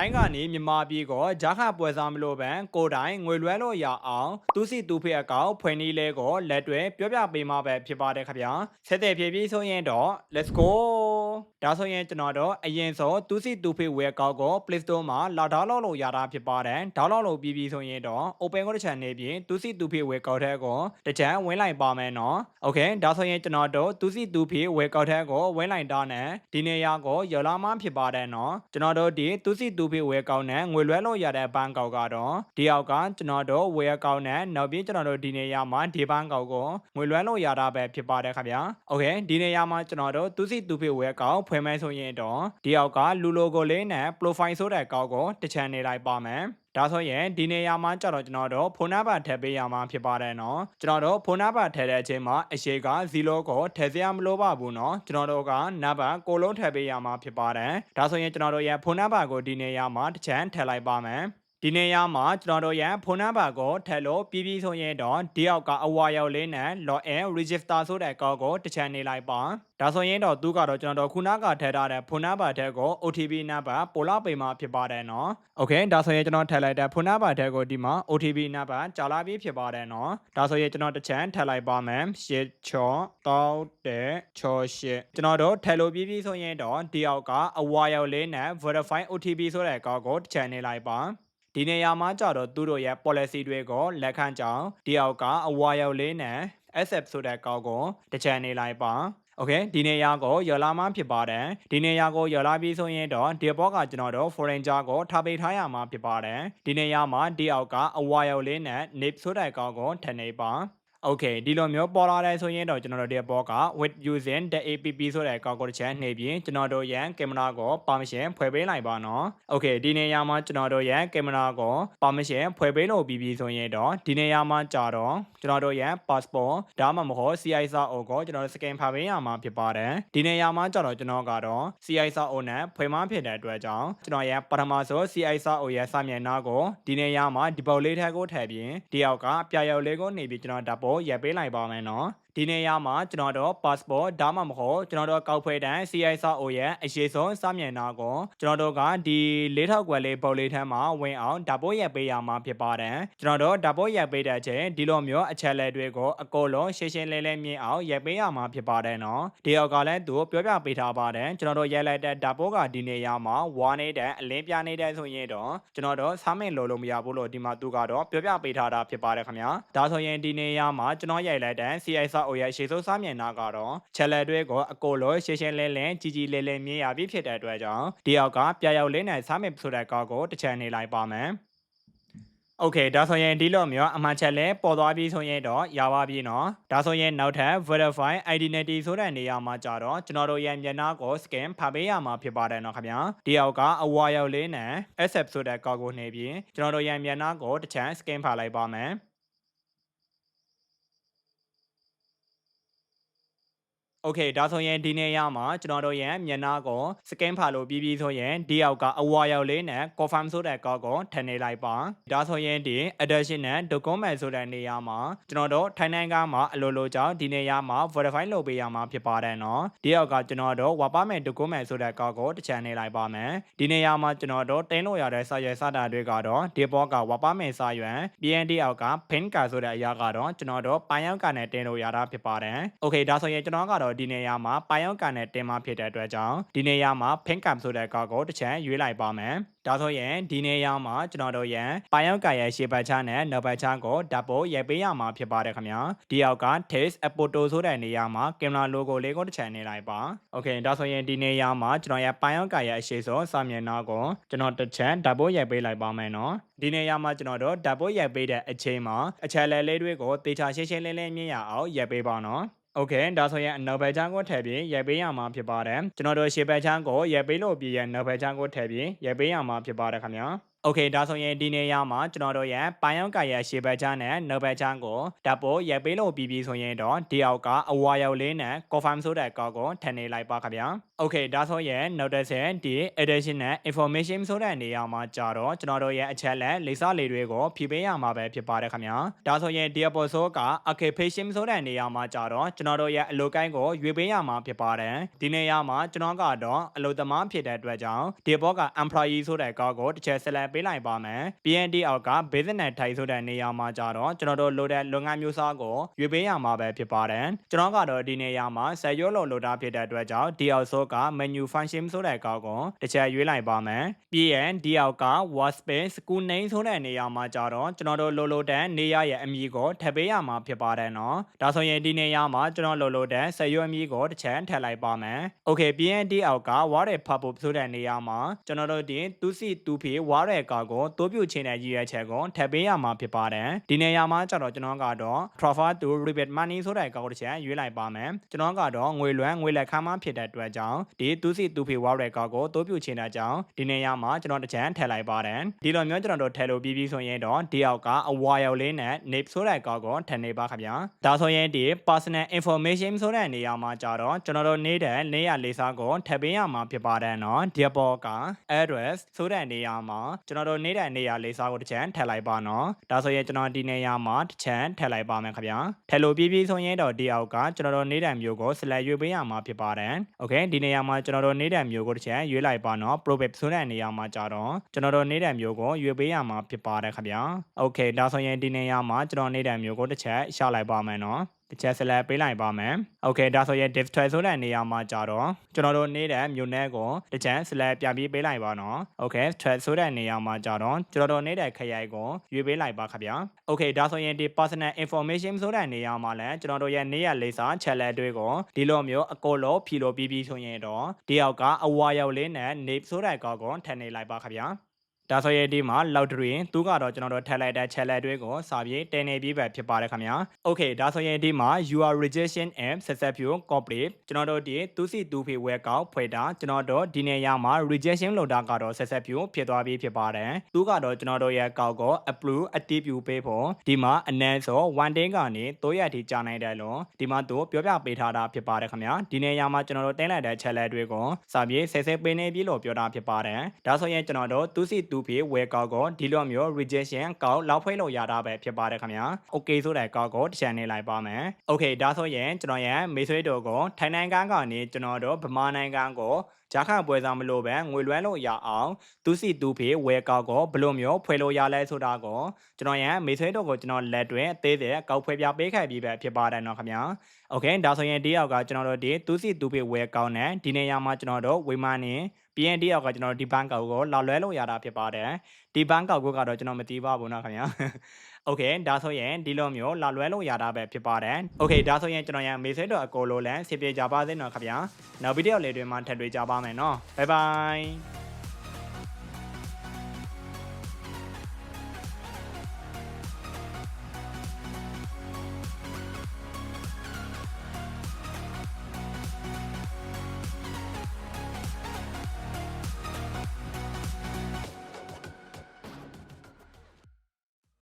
ထိုင်းကနေမြန်မာပြည်ကိုဂျာခပွဲစားမလို့ပန်ကိုတိုင်ငွေလွှဲလို့ရအောင်သူစီသူဖေအကောက်ဖွင့်နီးလဲကိုလက်တွဲပြောပြပေးမှာပဲဖြစ်ပါတယ်ခင်ဗျာဆက်တဲ့ဖြစ်ပြီးဆိုရင်တော့ let's go ဒါဆိုရင်ကျွန်တော်တို့အရင်ဆုံးသူစီသူဖေဝယ်ကောက်ကို Play Store မှာလာဒေါင်းလော့လို့ရတာဖြစ်ပါတယ်ဒေါင်းလော့လို့ပြီးပြီးဆိုရင်တော့ Open ကိုတစ်ချန်နေပြီးသူစီသူဖေဝယ်ကောက်တဲ့ကိုတစ်ချန်ဝင်လိုက်ပါမယ်နော် Okay ဒါဆိုရင်ကျွန်တော်တို့သူစီသူဖေဝယ်ကောက်တဲ့ကိုဝင်လိုက်တာနဲ့ဒီနေရာကိုရလာမှဖြစ်ပါတယ်နော်ကျွန်တော်တို့ဒီသူစီသူဖေဝယ်ကောက်နဲ့ငွေလွှဲလို့ရတဲ့ဘဏ်ကောက်ကတော့ဒီအောက်ကကျွန်တော်တို့ဝယ်ကောက်နဲ့နောက်ပြီးကျွန်တော်တို့ဒီနေရာမှာဒီဘဏ်ကောက်ကိုငွေလွှဲလို့ရတာပဲဖြစ်ပါတယ်ခင်ဗျာ Okay ဒီနေရာမှာကျွန်တော်တို့သူစီသူဖေဝယ်ကောက်ဖွင့်မယ်ဆိုရင်တော့ဒီအောက်ကလူ logo လေးနဲ့ profile ဆိုတဲ့ကောက်ကိုတစ်ချန်နေလိုက်ပါမယ်ဒါဆိုရင်ဒီနေရာမှာကြတော့ကျွန်တော်တို့ဖုန်းနံပါတ်ထည့်ပေးရမှာဖြစ်ပါတယ်နော်ကျွန်တော်တို့ဖုန်းနံပါတ်ထည့်တဲ့အချိန်မှာအရှိက0ကိုထည့်စရာမလိုပါဘူးနော်ကျွန်တော်တို့ကနံပါတ်ကိုလုံးထည့်ပေးရမှာဖြစ်ပါတယ်ဒါဆိုရင်ကျွန်တော်တို့ရဲ့ဖုန်းနံပါတ်ကိုဒီနေရာမှာတစ်ချန်ထည့်လိုက်ပါမယ် ဒီနေရာမှာကျွန်တော်တို့ရဲ့ဖုန်းနံပါတ်ကိုထည့်လို့ပြီးပြီးဆိုရင်တော့ဒီအောက်ကအဝါရောက်လေးနဲ့ login register ဆိုတဲ့ကောက်ကိုတစ်ချန်နေလိုက်ပါဒါဆိုရင်တော့သူကတော့ကျွန်တော်တို့ခုနကထည့်ထားတဲ့ဖုန်းနံပါတ်ထဲကို OTP နံပါတ်ပို့လာပေးမှာဖြစ်ပါတယ်နော်။ Okay ဒါဆိုရင်ကျွန်တော်ထည့်လိုက်တဲ့ဖုန်းနံပါတ်ထဲကိုဒီမှာ OTP နံပါတ်ကြာလာပြီးဖြစ်ပါတယ်နော်။ဒါဆိုရင်ကျွန်တော်တစ်ချမ်းထည့်လိုက်ပါမယ်။ရှစ်ချောတောက်တဲ့ချောရှစ်ကျွန်တော်တို့ထည့်လို့ပြီးပြီဆိုရင်တော့ဒီအောက်ကအဝါရောက်လေးနဲ့ verify OTP ဆိုတဲ့ကောက်ကိုတစ်ချမ်းနေလိုက်ပါ။ ဒီနေရာမှာကြတော့သူတို့ရဲ့ policy တွေကိုလက်ခံကြောင်းဒီအောက်ကအဝါရောက်လေးနဲ့ SF ဆိုတဲ့ကောက်ကိုတစ်ချမ်းနေလိုက်ပါโอเคဒီနေရာကိုရလာမှဖြစ်ပါတယ်ဒီနေရာကိုရလာပြီးဆိုရင်တော့ဒီဘော့ကကျွန်တော်တို့ foreign jar ကိုထားပေးထားရမှာဖြစ်ပါတယ်ဒီနေရာမှာဒီအောက်ကအဝါရောက်လေးနဲ့ nip ဆိုတဲ့ကောက်ကိုထည့်နေပါ Okay ဒီလိုမျိုးပေါ်လာတယ်ဆိုရင်တော့ကျွန်တော်တို့ဒီဘောက with using the app ဆိုတဲ့ကောက်ကိုတစ်ချက်နှိပ်ပြီးကျွန်တော်တို့ရဲ့ကင်မရာကို permission ဖွဲ့ပေးလိုက်ပါနော် Okay ဒီနေရာမှာကျွန်တော်တို့ရဲ့ကင်မရာကို permission ဖွဲ့ပေးလို့ပြီးပြီဆိုရင်တော့ဒီနေရာမှာကြာတော့ကျွန်တော်တို့ရဲ့ passport ဒါမှမဟုတ် CI စာအုပ်ကိုကျွန်တော်တို့ scan ဖာပေးရမှာဖြစ်ပါတယ်ဒီနေရာမှာကြာတော့ကျွန်တော်ကတော့ CI စာအုပ်နဲ့ဖွဲ့မှဖြစ်တဲ့အတွက်ကြောင့်ကျွန်တော်ရဲ့ပထမဆုံး CI စာအုပ်ရဲ့စာမျက်နှာကိုဒီနေရာမှာဒီပုတ်လေးထက်ကိုထည့်ပြီးဒီအောက်ကပြရောက်လေးကိုနေပြီးကျွန်တော်ဓာတ်ပေါ်ရက်ပေးလိုက်ပါမယ်နော် ဒီနေရာမှာကျွန်တော်တို့ passport ဒါမှမဟုတ်ကျွန်တော်တို့ကောက်ဖွဲ့တန်း CI စာအုပ်ရဲ့အရေးဆုံးစာမျက်နှာကိုကျွန်တော်တို့ကဒီလေးထောက်ကွယ်လေးပုံလေးထမ်းမှာဝင်အောင်ဓာတ်ပေါ်ရက်ပေးရမှာဖြစ်ပါတယ်ကျွန်တော်တို့ဓာတ်ပေါ်ရက်ပေးတဲ့အချိန်ဒီလိုမျိုးအချက်လက်တွေကိုအကုန်လုံးရှင်းရှင်းလင်းလင်းမြင်အောင်ရက်ပေးရမှာဖြစ်ပါတယ်နော်ဒီအောက်ကလည်းသူပြောပြပေးထားပါတယ်ကျွန်တော်တို့ရက်လိုက်တဲ့ဓာတ်ပေါ်ကဒီနေရာမှာဝါနေတဲ့အလင်းပြနေတဲ့ဆိုရင်တော့ကျွန်တော်တို့စာမင့်လို့လို့မရဘူးလို့ဒီမှာသူကတော့ပြောပြပေးထားတာဖြစ်ပါတယ်ခင်ဗျာဒါဆိုရင်ဒီနေရာမှာကျွန်တော်ရိုက်လိုက်တဲ့ CI စာအုပ်ရဲ့ရှေ့ဆုံးစားမျက်နှာကတော့ချက်လက်တွေကိုအကိုလိုရှင်းရှင်းလင်းလင်းကြီးကြီးလေးလေးမြင်ရပြီဖြစ်တဲ့အတွက်ကြောင့်ဒီအောက်ကပြရောက်လေးနဲ့စားမျက်ဆိုတဲ့ကောက်ကိုတစ်ချန်နေလိုက်ပါမယ်โอเคဒါဆိုရင်ဒီလိုမျိုးအမှန်ချက်လဲပေါ်သွားပြီဆိုရင်တော့ရပါပြီเนาะဒါဆိုရင်နောက်ထပ် verify identity ဆိုတဲ့နေရာမှာကြတော့ကျွန်တော်တို့ရဲ့မျက်နှာကို scan ဖတ်ပေးရမှာဖြစ်ပါတယ်เนาะခင်ဗျာဒီအောက်ကအဝါရောက်လေးနဲ့ accept ဆိုတဲ့ကောက်ကိုနှိပ်ပြီးကျွန်တော်တို့ရဲ့မျက်နှာကိုတစ်ချမ်း scan ဖတ်လိုက်ပါမယ် โอเคဒါဆိုရင်ဒီနေရာမှာကျွန်တော်တို့ရဲ့မျက်နှာကို scan ဖာလို့ပြီးပြီးဆိုရင်ဒီအောက်ကအဝါရောက်လေးနဲ့ confirm ဆိုတဲ့ကောက်ကိုထည့်နေလိုက်ပါဒါဆိုရင်ဒီ addition နဲ့ document ဆိုတဲ့နေရာမှာကျွန်တော်တို့ထိုင်းနိုင်ငံမှာအလိုလိုကြောင့်ဒီနေရာမှာ verify လုပ်ပေးရမှာဖြစ်ပါတယ်เนาะဒီအောက်ကကျွန်တော်တို့ web permit document ဆိုတဲ့ကောက်ကိုတစ်ချန်နေလိုက်ပါမယ်ဒီနေရာမှာကျွန်တော်တို့တင်လို့ရတဲ့စာရွက်စာတမ်းတွေကတော့ဒီဘောက web permit စာရွက် BND အောက်က pin card ဆိုတဲ့အရာကတော့ကျွန်တော်တို့ပိုင်းရောက်ကနဲ့တင်လို့ရတာဖြစ်ပါတယ်โอเคဒါဆိုရင်ကျွန်တော်ကတော့ ဒီနေရာမှာပိုင်ရောက်ကန်နဲ့တင်မဖြစ်တဲ့အတွက်ကြောင့်ဒီနေရာမှာ pin cam ဆိုတဲ့ကောက်ကိုတစ်ချမ်းရွေးလိုက်ပါမယ်ဒါဆိုရင်ဒီနေရာမှာကျွန်တော်တို့ရဲ့ပိုင်ရောက်ကန်ရဲ့ရှေ့ဘက်ချမ်းနဲ့နောက်ဘက်ချမ်းကိုဓာတ်ပိုရိုက်ပေးရမှာဖြစ်ပါတယ်ခင်ဗျာဒီအောက်က taste a photo ဆိုတဲ့နေရာမှာကင်မရာ logo လေးကိုတစ်ချမ်းနေလိုက်ပါโอเคဒါဆိုရင်ဒီနေရာမှာကျွန်တော်ရဲ့ပိုင်ရောက်ကန်ရဲ့အရှိဆုံးစာမျက်နှာကိုကျွန်တော်တစ်ချမ်းဓာတ်ပိုရိုက်ပေးလိုက်ပါမယ်နော်ဒီနေရာမှာကျွန်တော်တို့ဓာတ်ပိုရိုက်ပေးတဲ့အချိန်မှာအချက်လက်လေးတွေကိုတေချာရှင်းရှင်းလင်းလင်းမြင်ရအောင်ရိုက်ပေးပါနော် โอเคဒါဆိုရင်အနောက်ဘက်ချမ်းကိုထည့်ပြီးရိုက်ပေးရမှာဖြစ်ပါတယ်ကျွန်တော်တို့ရှေ့ဘက်ချမ်းကိုရိုက်ပေးလို့ပြီးရနောက်ဘက်ချမ်းကိုထည့်ပြီးရိုက်ပေးရမှာဖြစ်ပါတယ်ခင်ဗျာ โอ Okay ဒါဆိုရင်ဒီနေရာမှာကျွန်တော်တို့ရဲ့ပိုင်းရောက်ကာရဲ့ရှေ့ဘက်ချမ်းနဲ့နောက်ဘက်ချမ်းကိုတပ်ဖို့ရိုက်ပေးလို့ပြီးပြီဆိုရင်တော့ဒီအောက်ကအဝါရောက်လေးနဲ့ confirm ဆိုတဲ့ကောက်ကိုထည့်နေလိုက်ပါခင်ဗျာ Okay ဒါဆိုရင်နောက်တစ်ဆက်ဒီ additional information ဆိုတဲ့နေရာမှာကြာတော့ကျွန်တော်တို့ရဲ့အချက်လက်လိပ်စာလေးတွေကိုဖြည့်ပေးရမှာပဲဖြစ်ပါတယ်ခင်ဗျာဒါဆိုရင်ဒီ episode က occupation ဆိုတဲ့နေရာမှာကြာတော့ကျွန်တော်တို့ရဲ့အလုပ်ကိုင်းကိုရွေးပေးရမှာဖြစ်ပါတယ်ဒီနေရာမှာကျွန်တော်ကတော့အလုပ်သမားဖြစ်တဲ့အတွက်ကြောင့်ဒီဘောက employee ဆိုတဲ့ကောက်ကိုတစ်ချက်ဆက်လက်ပေးလိုက်ပါမယ် BND အောက်က business ထိုင်ဆိုတဲ့နေရာမှာကြာတော့ကျွန်တော်တို့လိုတဲ့လုပ်ငန်းမျိုးစားကိုရွေးပေးရမှာပဲဖြစ်ပါတယ်ကျွန်တော်ကတော့ဒီနေရာမှာဆက်ရွက်လို့လိုတာဖြစ်တဲ့အတွက်ကြောင့်ဒီအောက်ဆိုက menu function ဆိုတဲ့ကောက်ကိုတစ်ချက်ရွေးလိုက်ပါမယ်ပြီးရင်ဒီအောက်က workspace school name ဆိုတဲ့နေရာမှာကြာတော့ကျွန်တော်တို့လိုလိုတဲ့နေရာရဲ့အမည်ကိုထည့်ပေးရမှာဖြစ်ပါတယ်နော်ဒါဆိုရင်ဒီနေရာမှာကျွန်တော်လိုလိုတဲ့ဆက်ရွက်အမည်ကိုတစ်ချက်ထည့်လိုက်ပါမယ် Okay BND အောက်က word pop up ဆိုတဲ့နေရာမှာကျွန်တော်တို့ဒီသူစီသူဖီ word ကောက်ကိုတိုးပြုတ်ခြင်းတဲ့ရည်ရွယ်ချက်ကိုထည့်ပေးရမှာဖြစ်ပါတယ်ဒီနေရာမှာကျတော့ကျွန်တော်ကတော့ prefer to rebate money ဆိုတဲ့ကောက်တစ်ချက်ရွေးလိုက်ပါမယ်ကျွန်တော်ကတော့ငွေလွှဲငွေလက်ခမ်းမဖြစ်တဲ့အတွက်ကြောင့်ဒီသူစီသူဖီ word ကောက်ကိုတိုးပြုတ်ခြင်းတဲ့ကြောင့်ဒီနေရာမှာကျွန်တော်တစ်ချက်ထည့်လိုက်ပါတယ်ဒီလိုမျိုးကျွန်တော်တို့ထည့်လို့ပြီးပြီဆိုရင်တော့ဒီအောက်ကအဝါရောက်လေးနဲ့ name ဆိုတဲ့ကောက်ကိုထည့်နေပါခင်ဗျာဒါဆိုရင်ဒီ personal information ဆိုတဲ့နေရာမှာကျတော့ကျွန်တော်တို့နေတဲ့နေရာလေးစားကိုထည့်ပေးရမှာဖြစ်ပါတယ်နော်ဒီဘောက address ဆိုတဲ့နေရာမှာကျွန်တော်တို့နေတဲ့နေရာလေးစားကိုတစ်ချက်ထည့်လိုက်ပါနော်ဒါဆိုရင်ကျွန်တော်ဒီနေရာမှာတစ်ချက်ထည့်လိုက်ပါမယ်ခင်ဗျာထည့်လို့ပြီးပြီဆိုရင်တော့ဒီအောက်ကကျွန်တော်တို့နေတဲ့မျိုးကို select ရွေးပေးရမှာဖြစ်ပါတယ် okay ဒီနေရာမှာကျွန်တော်တို့နေတဲ့မျိုးကိုတစ်ချက်ရွေးလိုက်ပါနော် probate ဆိုတဲ့နေရာမှာကြတော့ကျွန်တော်တို့နေတဲ့မျိုးကိုရွေးပေးရမှာဖြစ်ပါတယ်ခင်ဗျာ okay ဒါဆိုရင်ဒီနေရာမှာကျွန်တော်နေတဲ့မျိုးကိုတစ်ချက်ရှောက်လိုက်ပါမယ်နော် တစ်ချက်ဆက်လက်ပေးလိုက်ပါမယ်။ Okay ဒါဆိုရင် div 12ဆိုတဲ့နေရာမှာကြာတော့ကျွန်တော်တို့နေတဲ့မြို့နယ်ကိုတစ်ချက်ဆက်လက်ပြန်ပြီးပေးလိုက်ပါနော်။ Okay 12ဆိုတဲ့နေရာမှာကြာတော့ကျွန်တော်တို့နေတဲ့ခရိုင်ကိုရွေးပေးလိုက်ပါခင်ဗျာ။ Okay ဒါဆိုရင်ဒီ personal information ဆိုတဲ့နေရာမှာလည်းကျွန်တော်တို့ရဲ့နေရလေးစာ channel တွေကိုဒီလိုမျိုးအကောလို့ဖြီလို့ပြီးပြီးဆိုရင်တော့ဒီအောက်ကအဝါရောက်လေးနဲ့ name ဆိုတဲ့ကောက်ကိုထည့်နေလိုက်ပါခင်ဗျာ။ ဒါဆိုရင်ဒီမှာ loud drain သူကတော့ကျွန်တော်တို့ထည့်လိုက်တဲ့ channel တွေကိုစာပြေးတင်နေပြီးပဲဖြစ်ပါတယ်ခင်ဗျာ Okay ဒါဆိုရင်ဒီမှာ your registration app successful complete ကျွန်တော်တို့ဒီသူစီသူဖေဝဲကောက်ဖွေတာကျွန်တော်တို့ဒီနေရာမှာ registration လုပ်တာကတော့ successful ဖြစ်သွားပြီဖြစ်ပါတယ်သူကတော့ကျွန်တော်တို့ရဲ့ကောက်ကို approve အတည်ပြုပေးဖို့ဒီမှာအနည်းဆုံး1 day ကနေ3ရက်ထိကြာနိုင်တယ်လို့ဒီမှာသူပြောပြပေးထားတာဖြစ်ပါတယ်ခင်ဗျာဒီနေရာမှာကျွန်တော်တို့တင်လိုက်တဲ့ channel တွေကိုစာပြေးဆဲဆဲပေးနေပြီလို့ပြောတာဖြစ်ပါတယ်ဒါဆိုရင်ကျွန်တော်တို့သူစီသူသူဖြစ်ဝယ်ကောက်ကိုဒီလိုမျိုး rejection ကောက်လောက်ဖွဲလို့ရတာပဲဖြစ်ပါတယ်ခင်ဗျာ okay ဆိုတဲ့ကောက်ကိုတစ်ချက်နေလိုက်ပါမယ် okay ဒါဆိုရင်ကျွန်တော်ရဲ့မေဆွေးတော်ကိုထိုင်နိုင်ငံကနေကျွန်တော်တို့ဗမာနိုင်ငံကိုဂျာခပွဲစားမလို့ပဲငွေလွှဲလို့ရအောင်သူစီသူဖေဝယ်ကောက်ကိုဘလို့မျိုးဖွေလို့ရလဲဆိုတာကိုကျွန်တော်ရဲ့မေဆွေးတော်ကိုကျွန်တော်လက်တွင်အသေးသေးကောက်ဖွေပြပေးခဲ့ပြီးပဲဖြစ်ပါတယ်နော်ခင်ဗျာโอเคဒါဆိုရင်ဒီအောက်ကကျွန်တော်တို့ဒီသူစီသူဖေဝယ်ကောက်နဲ့ဒီနေရာမှာကျွန်တော်တို့ဝေမန်း PN တယောက်ကကျွန်တော်ဒီဘန်ကောက်ကိုလောက်လွဲလို့ရတာဖြစ်ပါတယ်ဒီဘန်ကောက်ကိုကတော့ကျွန်တော်မသိပါဘူးနော်ခင်ဗျာ Okay ဒါဆိုရင်ဒီလိုမျိုးလောက်လွဲလို့ရတာပဲဖြစ်ပါတယ် Okay ဒါဆိုရင်ကျွန်တော်ရမေးဆွဲတော့အကိုလိုလည်းဆင်ပြေကြပါစေနော်ခင်ဗျာနောက်ဗီဒီယိုလေးတွေမှာထပ်တွေ့ကြပါမယ်နော် Bye bye